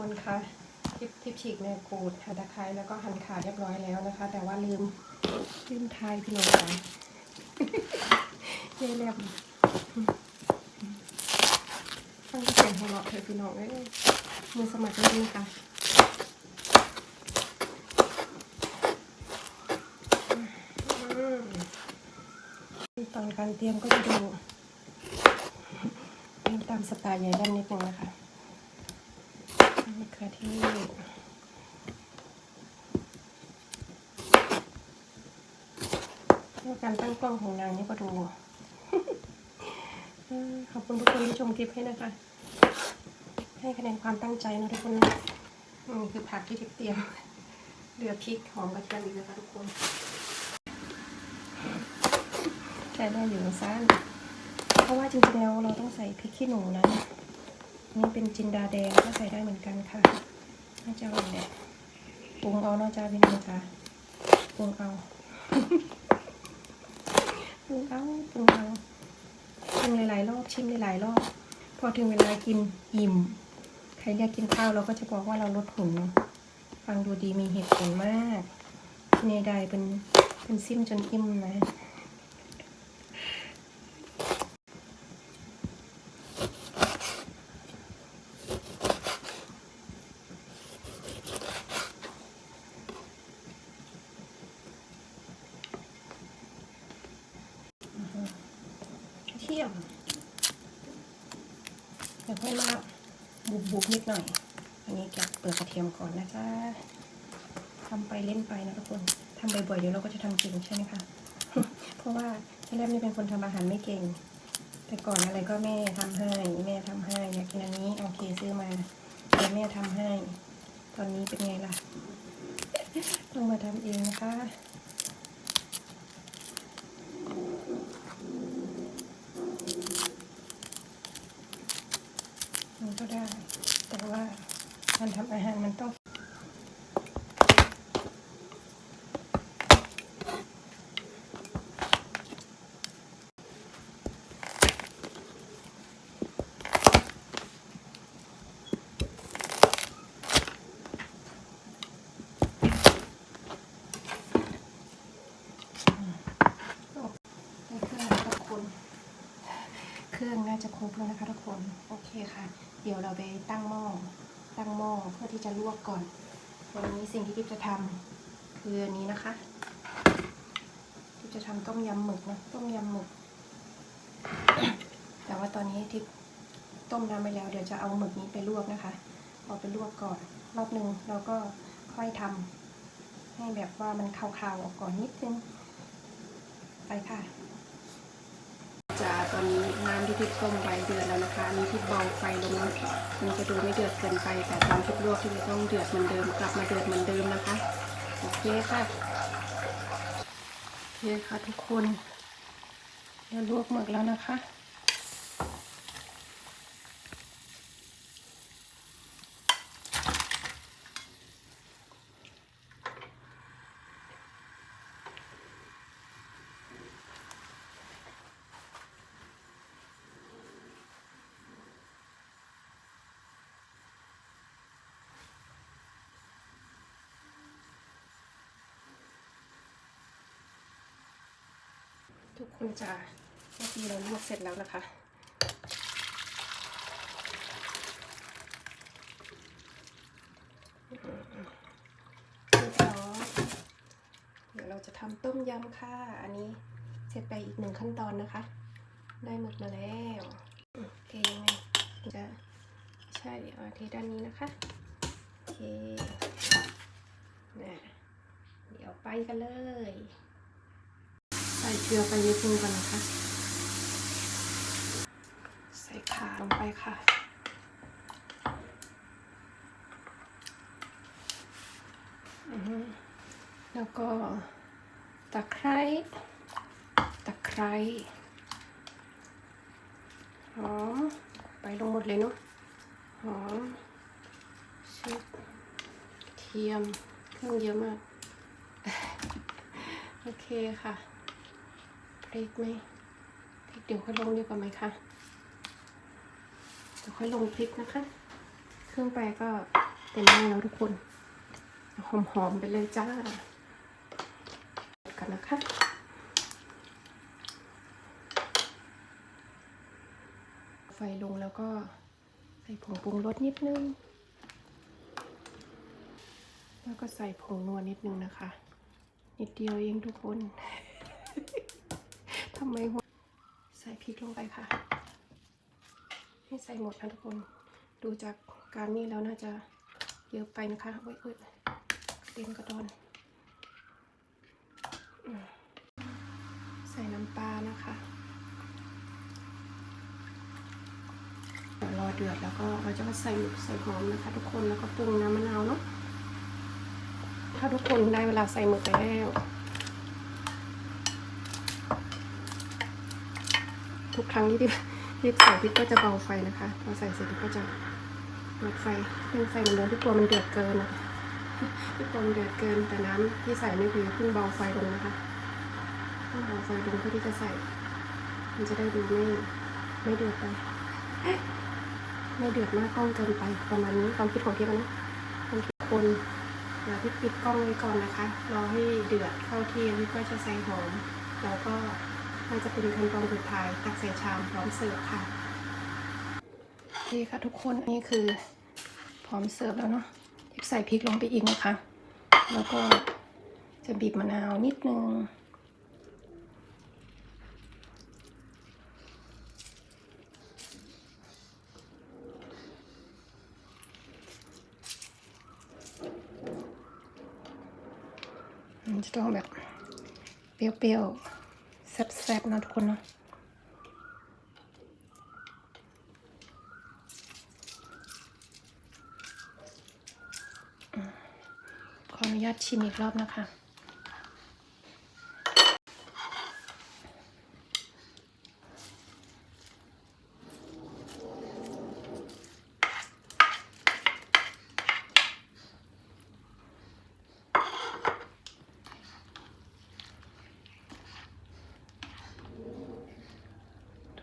คนคะทิปทิปฉีกเนื้อกูดหั่นตะไคร้แล้วก็หั่นขาเรียบร้อยแล้วนะคะ แต่ว่าลืมลืมทายพี่น้องค่ะเย่แลบฟังเสียงหัวเราะเธอะพี่น้องเอ้ยมือสมัครเล่นค่ะตอนการเตรียมก็จะดูตามสไตล์ใหญ่ด้านนิดนึงนะคะะเทศแล้วการตั้งกล้องของนางนี่ก็ดูขอบคุณทุกคนที่ชมคลิปให้นะคะ ให้คะแนนความตั้งใจนะทุกคนนะนี่คือผักที่ทิพย์เตรียมเหลือพริกหอมกระเทียมอีกนะคะทุกคนใช้ได้อยู่สั้นเพราะว่าจริงๆแล้วเราต้องใส่พริกขี้หนูนะ นี่เป็นจินดาแดงก็ใส่ได้เหมือนกันค่ะน่าจะอร่อยแหละปรุงเอาเนาะจ้าพี่น้องจ้าปรุงเอาปรุงเอาปรุงเอาชิมหลายๆรอบชิมหลายๆรอบพอถึงเวลากินอิ่มใครเรียกกินข้าวเราก็จะบอกว่าเราลดหุ่นเนาะฟังดูดีมีเหตุผลมากเนได้เป็นเป็นซิมจนอิ่มนะ ที่ยมเดี๋ยวค่อยมาบุบบุบๆนิดหน่อย อันนี้แกะเปลือกกระเทียมก่อนนะจ๊ะทำไปเล่นไปนะทุกคนทำบ่อยๆเดี๋ยวเราก็จะทำเก่งใช่ไหมคะ เพราะว่าที่แรกนี่เป็นคนทำอาหารไม่เก่ง แต่ก่อนอะไรก็แม่ทำให้ แม่ทำให้อยากกินอันนี้โอเคซื้อมาเดี๋ยวแม่ทำให้ ตอนนี้เป็นไงล่ะ ต้องมาทำเองนะคะ มันก็ได้ แต่ว่า การทำอาหารมันต้องเครื่องนะคะทุกคนเครื่องน่าจะครบแล้วนะคะทุกคน โอเคค่ะ เดี๋ยวเราไปตั้งหม้อ ตั้งหม้อเพื่อที่จะลวกก่อน วันนี้สิ่งที่ทิพย์จะทำคืออันนี้นะคะทิพย์จะทำต้มยำหมึกนะต้มยำหมึก แต่ว่าตอนนี้ทิพย์ต้มน้ำไปแล้ว เดี๋ยวจะเอาหมึกนี้ไปลวกนะคะเอาไปลวกก่อน รอบหนึ่งแล้วก็ค่อยทำให้แบบว่ามันคาวๆออกก่อนนิดนึงไปค่ะ จะตอนนี้น้ำที่ทิดต้มไว้เดือดแล้วนะคะอันนี้ทิพย์เบาไฟลงนะมันจะดูไม่เดือดเกินไป แต่ตอนทิพย์ลวกที่จะต้องเดือดเหมือนเดิมกลับมาเดือดเหมือนเดิมนะคะโอเคค่ะโอเคค่ะทุกคนเดี๋ยวลวกหมึกแล้วนะคะ ทุกคนจะเมื่อกี้เราลวกเสร็จแล้วนะคะเรียบร้อยเดี๋ยวเราจะทำต้มยำค่ะ อันนี้เสร็จไปอีกหนึ่งขั้นตอนนะคะ ได้หมดมาแล้วโอเคยังไงจะใช่เอาที่ด้านนี้นะคะโอเคนะเดี๋ยวไปกันเลย ส่เกลือไปนิดนึงก่อนนะคะ ใส่ขาลงไปค่ะอือฮึแล้วก็ตะไคร้ ตะไคร้หอมไปลงหมดเลยเนาะหอมชิบเทียมเครื่องเยอะมาก โอเคค่ะ พริกไหมพริกเดี๋ยวค่อยลงดีกว่าไหมคะเดี๋ยวค่อยลงพริกนะคะ เครื่องไปก็เต็มหม้แล้วทุกคนหอมๆไปเลยจ้ากันนะคะไฟลงแล้วก็ใส่ผงปรุงรสนิดนึง แล้วก็ใส่ผงนัวนิดนึงนะคะ นิดเดียวเองทุกคน ทำไมหัวใส่พริกลงไปค่ะ ให้ใส่หมดนะทุกคน ดูจากการนี่แล้วน่าจะเยอะไปนะคะเว้ยเว้ยเต็มกระดอนใส่น้ำปลานะคะรอเดือดแล้วก็เราจะมาใส่หมึกใส่หอมนะคะ ทุกคนแล้วก็ปรุงน้ำมะนาวเนาะถ้าทุกคนได้เวลาใส่หมึกไปแล้ว ทุกครั้งที่ที่ที่ใส่พริกก็จะเบาไฟนะคะ พอใส่เสร็จก็จะลดไฟเร่งไฟเหมือนเดิมที่กลัวมันเดือดเกินอะที่กลัวมันเดือดเกิน แต่น้ำที่ใส่นี่คือเพิ่งเบาไฟลงนะคะเพิ่งเบาไฟลงเพื่อที่จะใส่ มันจะได้ดูไม่ไม่เดือดไปไม่เดือดมากกล้องเกินไปประมาณนี้ความคิดของพี่นะความคิดคนเดี๋ยวพี่ปิดกล้องไว้ก่อนนะคะรอให้เดือดเข้าที่พี่ก็จะใส่หอมแล้วก็ น่าจะเป็นขั้นตอนสุดท้ายตักใส่ชามพร้อมเสิร์ฟค่ะโอเคค่ะทุกคนนนี้คือพร้อมเสิร์ฟแล้วเนาะทิปใส่พริกลงไปอีกนะคะ แล้วก็จะบีบมะนาวนิดนึงมันจะต้องแบบเปรี้ยวๆ แซ่บๆนะทุกคนเนาะขออนุญาตชิมอีกรอบนะคะ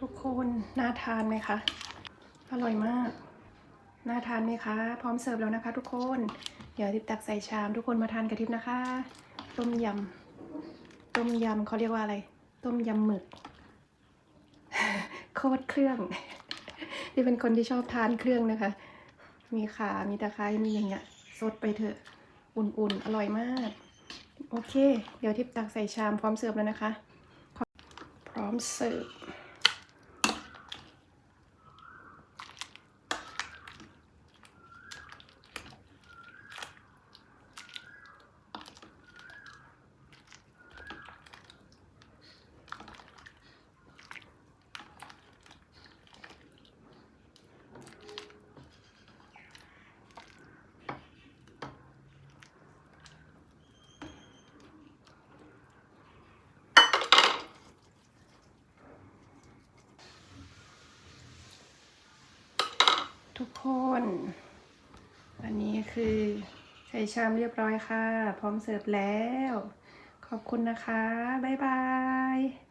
ทุก คนน่าทานไหมคะ อร่อยมาก น่าทานไหมคะ พร้อมเสิร์ฟแล้วนะคะทุกคน เดี๋ยวทิปตักใส่ชามทุกคนมาทานกับทิปนะคะ ต้มยำ ต้มยำเขาเรียกว่าอะไร ต้มยำหมึก โคตรเครื่องที่เป็นคนที่ชอบทานเครื่องนะคะ มีขา มีตะไคร้ มีอย่างเงี้ย สดไปเถอะ อุ่นๆ อร่อยมาก โอเค เดี๋ยวทิปตักใส่ชามพร้อมเสิร์ฟแล้วนะคะ พร้อมเสิร์ฟ ทุกคน อันนี้คือใส่ชามเรียบร้อยค่ะ พร้อมเสิร์ฟแล้ว ขอบคุณนะคะ บ๊ายบาย